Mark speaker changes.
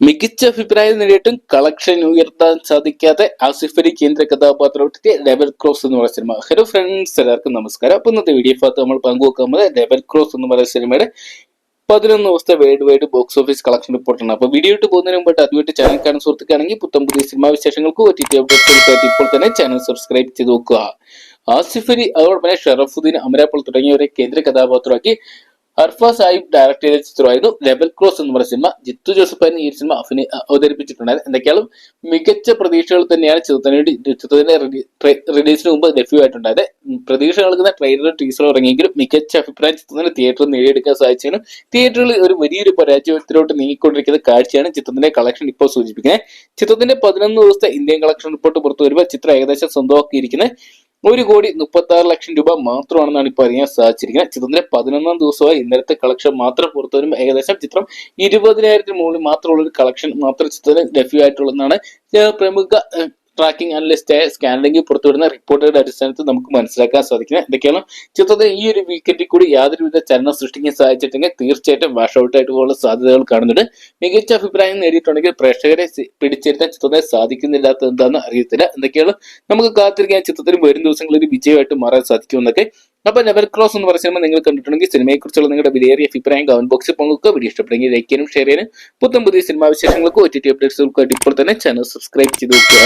Speaker 1: മികച്ച അഭിപ്രായം നേടിയിട്ടും കളക്ഷൻ ഉയർത്താൻ സാധിക്കാതെ ആസിഫ് അലി കേന്ദ്ര കഥാപാത്രത്തെ ലെവൽ ക്രോസ് എന്ന് പറയുന്ന സിനിമ ഹലോ ഫ്രണ്ട്സ് എല്ലാവർക്കും നമസ്കാരം. അപ്പൊ ഇന്നത്തെ വീഡിയോ ഭാഗത്ത് നമ്മൾ പങ്കുവെക്കുന്നത് ലെവൽ ക്രോസ് എന്ന് പറയുന്ന സിനിമയുടെ പതിനൊന്ന് ദിവസത്തെ world wide box office collection റിപ്പോർട്ടാണ് അപ്പൊ വീഡിയോ ഇട്ട് പോകുന്നതിന് മുമ്പായിട്ട് അതുമായിട്ട് ചാനൽ കാണാൻ സുഹൃത്തുക്കാണെങ്കിൽ പുത്തം പുതിയ സിനിമാ വിശേഷങ്ങൾക്ക് അപ്ഡേറ്റ് ഇപ്പോൾ തന്നെ ചാനൽ സബ്സ്ക്രൈബ് ചെയ്ത് നോക്കുക. ആസിഫ് അലി അതോടൊപ്പം ഷറഫുദ്ദീൻ അമരാപ്പോൾ തുടങ്ങിയവരെ കേന്ദ്ര കഥാപാത്രമാക്കി അർഫ സാഹിബ് ഡയറക്ട് ചെയ്ത ചിത്രമായിരുന്നു. ലെബൽ ക്രോസ് എന്ന് പറയുന്ന സിനിമ. ജിത്തു ജോസഫായിരുന്നു ഈ സിനിമ അഭിനയ അവതരിപ്പിച്ചിട്ടുണ്ടായിരുന്നു. എന്തൊക്കെയാലും മികച്ച പ്രതീക്ഷകൾ തന്നെയാണ് ചിത്രത്തിന് ചിത്രത്തിന്റെ റിലീസിന് മുമ്പ് ലഭ്യമായിട്ടുണ്ടായത്. പ്രതീക്ഷ നൽകുന്ന ട്രെയിലർ ടീസർ ഇറങ്ങിയെങ്കിലും മികച്ച അഭിപ്രായം ചിത്രത്തിന് തിയേറ്ററിൽ നേടിയെടുക്കാൻ സാധിച്ചതിനും തിയേറ്ററിൽ ഒരു വലിയൊരു പരാജയത്തിലോട്ട് നീങ്ങിക്കൊണ്ടിരിക്കുന്ന കാഴ്ചയാണ് ചിത്രത്തിന്റെ കളക്ഷൻ ഇപ്പോൾ സൂചിപ്പിക്കുന്നത്. ചിത്രത്തിന്റെ പതിനൊന്ന് ദിവസത്തെ ഇന്ത്യൻ കളക്ഷൻ റിപ്പോർട്ട് പുറത്തു വരുമ്പോൾ ചിത്രം ഏകദേശം സ്വന്തമാക്കിയിരിക്കുന്നത് ഒരു കോടി മുപ്പത്തി ആറ് ലക്ഷം രൂപ മാത്രമാണെന്നാണ് ഇപ്പോൾ അറിയാൻ സാധിച്ചിരിക്കുന്നത്. ചിത്രത്തിന്റെ പതിനൊന്നാം ദിവസമായി ഇന്നലത്തെ കളക്ഷൻ മാത്രം പുറത്തു വരുമ്പോൾ ഏകദേശം ചിത്രം ഇരുപതിനായിരത്തിന് മുകളിൽ മാത്രമുള്ള ഒരു കളക്ഷൻ മാത്രം ചിത്രത്തിന് ലഭ്യമായിട്ടുള്ളതെന്നാണ് പ്രമുഖ ട്രാക്കിംഗ് അനലിസ്റ്റായ സ്കാനലിംഗ് പുറത്തുവിടുന്ന റിപ്പോർട്ടുകളുടെ അടിസ്ഥാനത്തിൽ നമുക്ക് മനസ്സിലാക്കാൻ സാധിക്കുന്നത്. എന്തൊക്കെയാണ് ചിത്രത്തിൽ ഈ ഒരു വീക്കെൻഡിൽ കൂടി യാതൊരുവിധ ചലനം സൃഷ്ടിക്കാൻ സാധിച്ചിട്ടുണ്ടെങ്കിൽ തീർച്ചയായിട്ടും വാഷ് ഔട്ട് ആയിട്ട് പോലുള്ള സാധ്യതകൾ കാണുന്നുണ്ട്. മികച്ച അഭിപ്രായം നേടിയിട്ടുണ്ടെങ്കിൽ പ്രേക്ഷകരെ പിടിച്ചിരുത്താൻ ചിത്രത്തെ സാധിക്കുന്നില്ലാത്ത എന്താണെന്ന് അറിയത്തില്ല. എന്തൊക്കെയാണ്? നമുക്ക് കാത്തിരിക്കാൻ ചിത്രത്തിന് വരും ദിവസങ്ങളിൽ വിജയമായിട്ട് മാറാൻ സാധിക്കുമെന്നൊക്കെ അപ്പൊ ലെവൽ ക്രോസ് എന്ന് പറയുന്ന സിനിമ നിങ്ങൾ കണ്ടിട്ടുണ്ടെങ്കിൽ സിനിമയെക്കുറിച്ചുള്ള നിങ്ങളുടെ വിലയേറിയ അഭിപ്രായം കമന്റ് ബോക്സിൽ പങ്കുവെക്കുക. വീഡിയോ ഇഷ്ടപ്പെടുമെങ്കിൽ ലൈക്ക് ചെയ്യാനും ഷെയർ ചെയ്യാനും. പുതിയ പുതിയ സിനിമാ വിശേഷങ്ങൾക്കും ഒ ടി ടി അപ്ഡേറ്റ്സുകൾക്കും ഇപ്പോൾ തന്നെ ചാനൽ സബ്സ്ക്രൈബ് ചെയ്ത് വെക്കുക.